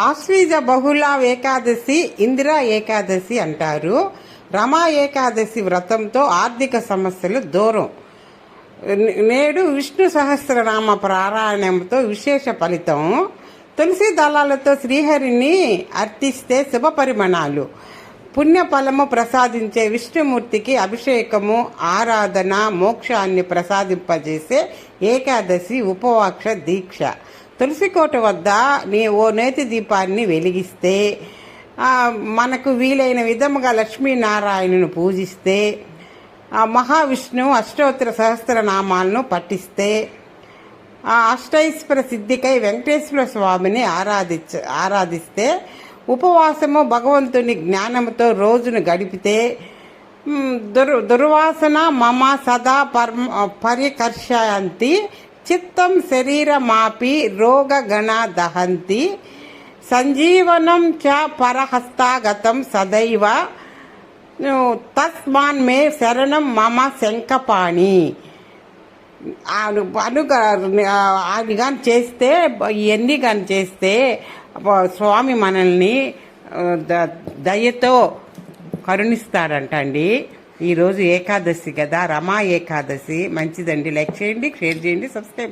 ఆశ్వీజ బహుళ ఏకాదశి ఇందిరా ఏకాదశి అంటారు. రమా ఏకాదశి వ్రతంతో ఆర్థిక సమస్యలు దూరం. నేడు విష్ణు సహస్రనామ ప్రారాయణంతో విశేష ఫలితం. తులసి దళాలతో శ్రీహరిని అర్చిస్తే శుభ పరిమాణాలు. పుణ్యఫలము ప్రసాదించే విష్ణుమూర్తికి అభిషేకము ఆరాధన మోక్షాన్ని ప్రసాదింపజేసే ఏకాదశి ఉపవాక్ష దీక్ష. తులసికోట వద్ద నీ ఓ నేతి దీపాన్ని వెలిగిస్తే మనకు వీలైన విధముగా లక్ష్మీనారాయణను పూజిస్తే మహావిష్ణువు అష్టోత్తర సహస్రనామాలను పఠిస్తే అష్టైశ్వర సిద్ధికై వెంకటేశ్వర స్వామిని ఆరాధించ ఆరాధిస్తే ఉపవాసము భగవంతుని జ్ఞానముతో రోజును గడిపితే దుర్ దుర్వాసన మమ సదా పర్మ పరికర్షయంతి చిత్తం శరీరమాపి రోగగణ దహంతి. సంజీవనం చ పరహస్తాగతం సదైవ. తస్మాన్ మే శరణం మమ శంకపాణి అను అది కానీ చేస్తే ఎన్ని కానీ చేస్తే స్వామి మనల్ని ద- దయతో కరుణిస్తాడంట అండి ఈరోజు ఏకాదశి కదా రమా ఏకాదశి. మంచిదండి. లైక్ చేయండి షేర్ చేయండి సబ్స్క్రైబ్